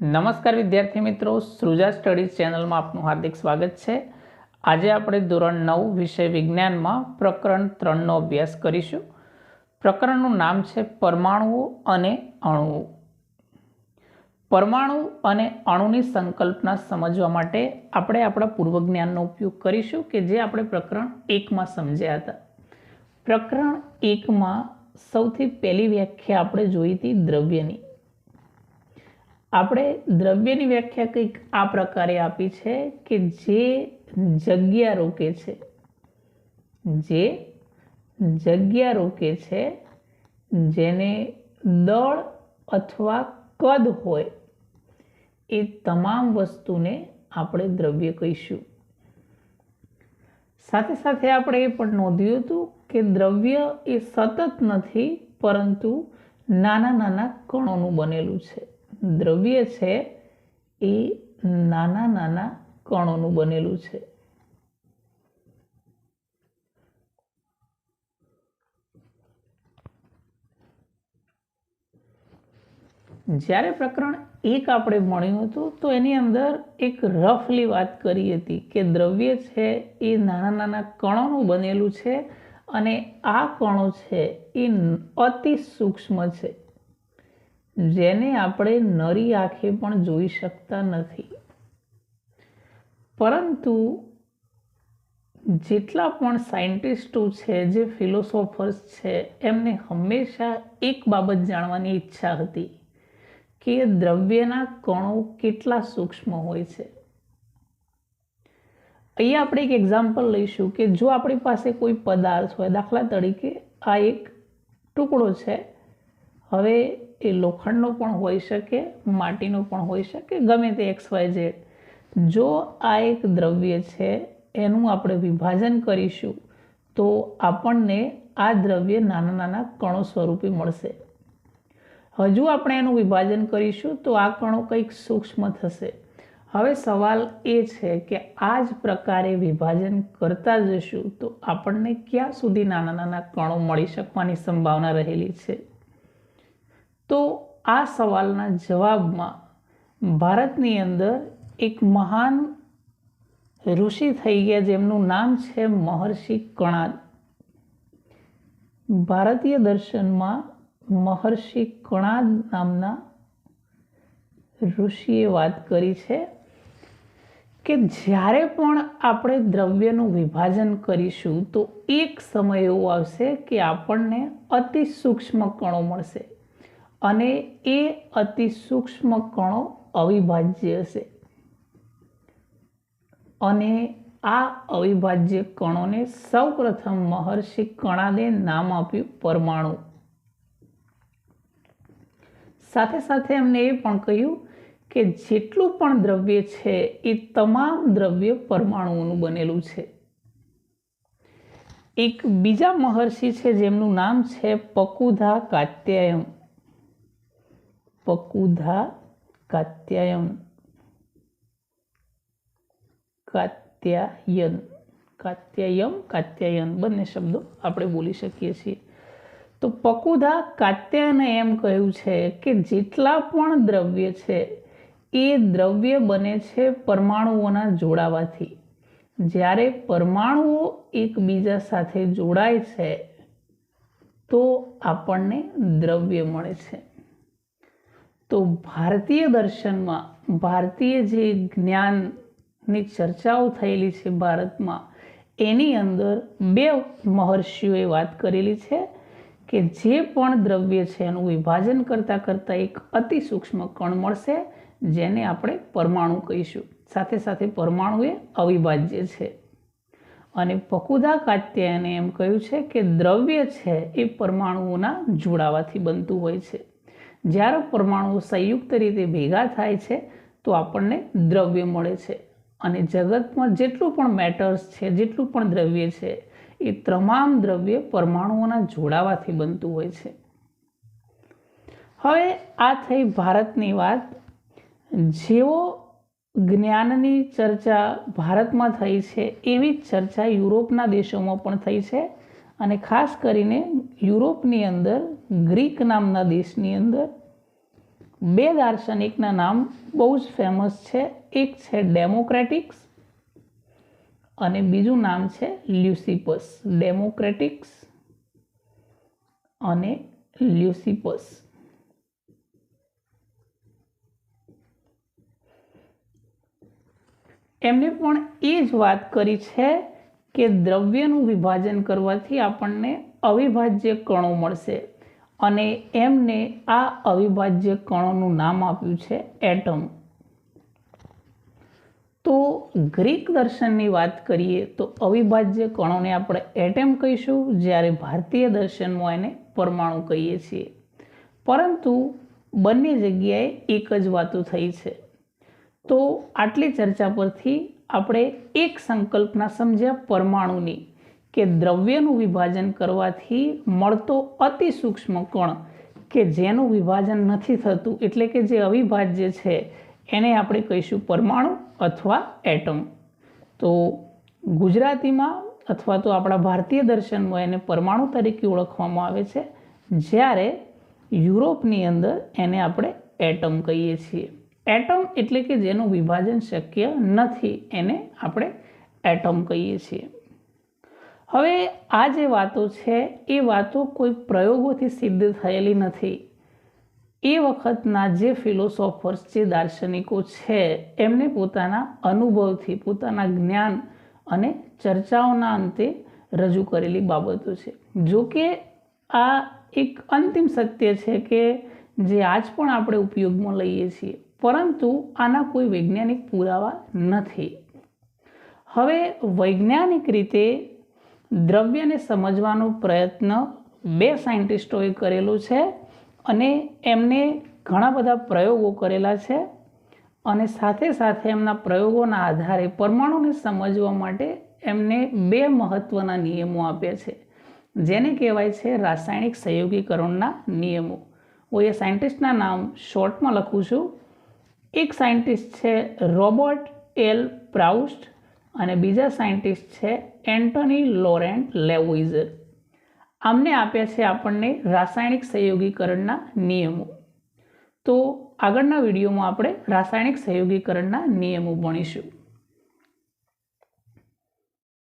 નમસ્કાર વિદ્યાર્થી મિત્રો, સૃજા સ્ટડીઝ ચેનલમાં આપનું હાર્દિક સ્વાગત છે. આજે આપણે ધોરણ નવ વિષય વિજ્ઞાનમાં પ્રકરણ ત્રણનો અભ્યાસ કરીશું. પ્રકરણનું નામ છે પરમાણુઓ અને અણુઓ. પરમાણુ અને અણુની સંકલ્પના સમજવા માટે આપણે આપણા પૂર્વજ્ઞાનનો ઉપયોગ કરીશું કે જે આપણે પ્રકરણ એકમાં સમજ્યા હતા. પ્રકરણ એકમાં સૌથી પહેલી વ્યાખ્યા આપણે જોઈ હતી દ્રવ્યની. આપણે દ્રવ્યની વ્યાખ્યા કંઈક આ પ્રકારે આપી છે કે જે જગ્યા રોકે છે. જે જગ્યા રોકે છે, જેને દળ અથવા કદ હોય, એ તમામ વસ્તુને આપણે દ્રવ્ય કહીશું. સાથે સાથે આપણે એ પણ નોંધ્યું હતું કે દ્રવ્ય એ સતત નથી, પરંતુ નાના નાના કણોનું બનેલું છે. દ્રવ્ય છે એ નાના નાના કણોનું બનેલું છે. જ્યારે પ્રકરણ એક આપણે ભણ્યું હતું, તો એની અંદર એક રફલી વાત કરી હતી કે દ્રવ્ય છે એ નાના નાના કણોનું બનેલું છે અને આ કણો છે એ અતિ સૂક્ષ્મ છે. જેને આપણે નરી આંખે પણ જોઈ શકતા નથી. પરંતુ જેટલા પણ સાયન્ટિસ્ટો છે, જે ફિલોસોફર્સ છે, એમને હંમેશા એક બાબત જાણવાની ઈચ્છા હતી કે દ્રવ્યના કણો કેટલા સૂક્ષ્મ હોય છે. અહીંયા આપણે એક એક્ઝામ્પલ લઈશું કે જો આપણી પાસે કોઈ પદાર્થ હોય, દાખલા તરીકે આ એક ટુકડો છે. હવે એ લોખંડનો પણ હોઈ શકે, માટીનો પણ હોઈ શકે, ગમે તે એક્સ વાય ઝેડ જો આ એક દ્રવ્ય છે, એનું આપણે વિભાજન કરીશું, તો આપણને આ દ્રવ્ય નાના નાના કણો સ્વરૂપે મળશે. હજુ આપણે એનું વિભાજન કરીશું, તો આ કણો કંઈક સૂક્ષ્મ થશે. હવે સવાલ એ છે કે આ જ પ્રકારે વિભાજન કરતા જશું, તો આપણને ક્યાં સુધી નાના નાના કણો મળી શકવાની સંભાવના રહેલી છે? તો આ સવાલના જવાબમાં ભારતની અંદર એક મહાન ઋષિ થઈ ગયા જેમનું નામ છે મહર્ષિ કણાદ. ભારતીય દર્શનમાં મહર્ષિ કણાદ નામના ઋષિએ વાત કરી છે કે જ્યારે પણ આપણે દ્રવ્યનું વિભાજન કરીશું તો એક સમય એવો આવશે કે આપણને અતિ સૂક્ષ્મ કણો મળશે. અને એ અતિ સૂક્ષ્મ કણો અવિભાજ્ય હશે. અને આ અવિભાજ્ય કણોને સૌપ્રથમ મહર્ષિ કણાદે નામ આપ્યું પરમાણુ. સાથે સાથે એમને એ પણ કહ્યું કે જેટલું પણ દ્રવ્ય છે એ તમામ દ્રવ્ય પરમાણુઓનું બનેલું છે. એક બીજા મહર્ષિ છે જેમનું નામ છે પકુધા કાત્યાયમ. પકુધા કાત્યાયન કાત્યાયન કાત્યાયમ કાત્યાયન બંને શબ્દો આપણે બોલી શકીએ છીએ તો પકુધા કાત્યાયને એમ કહ્યું છે કે જેટલા પણ દ્રવ્ય છે એ દ્રવ્ય બને છે પરમાણુઓના જોડાવાથી જ્યારે પરમાણુઓ એકબીજા સાથે જોડાય છે તો આપણને દ્રવ્ય મળે છે તો ભારતીય દર્શનમાં, ભારતીય જે જ્ઞાનની ચર્ચાઓ થયેલી છે ભારતમાં, એની અંદર બે મહર્ષિઓએ વાત કરેલી છે કે જે પણ દ્રવ્ય છે એનું વિભાજન કરતાં કરતાં એક અતિ સૂક્ષ્મ કણ મળશે, જેને આપણે પરમાણુ કહીશું. સાથે સાથે પરમાણુ એ અવિભાજ્ય છે. અને પકુદા કાત્યાયને એમ કહ્યું છે કે દ્રવ્ય છે એ પરમાણુઓના જોડાવાથી બનતું હોય છે. જ્યારે પરમાણુઓ સંયુક્ત રીતે ભેગા થાય છે, તો આપણને દ્રવ્ય મળે છે. અને જગતમાં જેટલું પણ મેટર્સ છે, જેટલું પણ દ્રવ્ય છે, એ તમામ દ્રવ્ય પરમાણુઓના જોડાવાથી બનતું હોય છે. હવે આ થઈ ભારતની વાત. જેવો જ્ઞાનની ચર્ચા ભારતમાં થઈ છે, એવી જ ચર્ચા યુરોપના દેશોમાં પણ થઈ છે. અને ખાસ કરીને યુરોપની અંદર, ગ્રીક નામના દેશની અંદર, બે દાર્શનિકના નામ બહુ જ ફેમસ છે. એક છે ડેમોક્રેટિક્સ અને બીજું નામ છે લ્યુસિપસ ડેમોક્રેટિક્સ અને લ્યુસિપસ એમને પણ એ જ વાત કરી છે કે દ્રવ્યનું વિભાજન કરવાથી આપણને અવિભાજ્ય કણો મળશે. અને એમને આ અવિભાજ્ય કણોનું નામ આપ્યું છે એટમ. તો ગ્રીક દર્શનની વાત કરીએ તો અવિભાજ્ય કણોને આપણે એટમ કહીશું, જ્યારે ભારતીય દર્શનમાં એને પરમાણુ કહીએ છીએ. પરંતુ બંને જગ્યાએ એક જ વાતો થઈ છે. તો આટલી ચર્ચા પરથી આપણે એક સંકલ્પના સમજ્યા પરમાણુની કે દ્રવ્યનું વિભાજન કરવાથી મળતો અતિ સૂક્ષ્મ કણ કે જેનું વિભાજન નથી થતું, એટલે કે જે અવિભાજ્ય છે, એને આપણે કહીશું પરમાણુ અથવા એટમ. તો ગુજરાતીમાં અથવા તો આપણા ભારતીય દર્શનમાં એને પરમાણુ તરીકે ઓળખવામાં આવે છે, જ્યારે યુરોપની અંદર એને આપણે એટમ કહીએ છીએ. એટમ એટલે કે જેનું વિભાજન શક્ય નથી એને આપણે એટમ કહીએ છીએ. હવે આ જે વાતો છે, એ વાતો કોઈ પ્રયોગોથી સિદ્ધ થયેલી નથી. એ વખતના જે ફિલોસોફર્સ જે દાર્શનિકો છે, એમને પોતાના અનુભવથી, પોતાના જ્ઞાન અને ચર્ચાઓના અંતે રજૂ કરેલી બાબતો છે. જો કે આ એક અંતિમ સત્ય છે કે જે આજ પણ આપણે ઉપયોગમાં લઈએ છીએ. પરંતુ આના કોઈ વૈજ્ઞાનિક પુરાવા નથી. હવે વૈજ્ઞાનિક રીતે દ્રવ્યને સમજવાનો પ્રયત્ન બે સાયન્ટિસ્ટોએ કરેલો છે અને એમને ઘણા બધા પ્રયોગો કરેલા છે અને સાથે સાથે એમના પ્રયોગોના આધારે પરમાણુને સમજવા માટે એમને બે મહત્ત્વના નિયમો આપ્યા છે. જેને કહેવાય છે રાસાયણિક સહયોગીકરણના નિયમો. હું એ સાયન્ટિસ્ટના નામ શોર્ટમાં લખું છું. એક સાયન્ટિસ્ટ છે રોબર્ટ એલ પ્રાઉસ્ટ અને બીજા સાયન્ટિસ્ટ છે એન્ટોની લોરેન્ટ લેવોઇઝર આમને આપ્યા છે આપણને રાસાયણિક સહયોગીકરણના નિયમો. તો આગળના વિડીયોમાં આપણે રાસાયણિક સહયોગીકરણના નિયમો ભણીશું.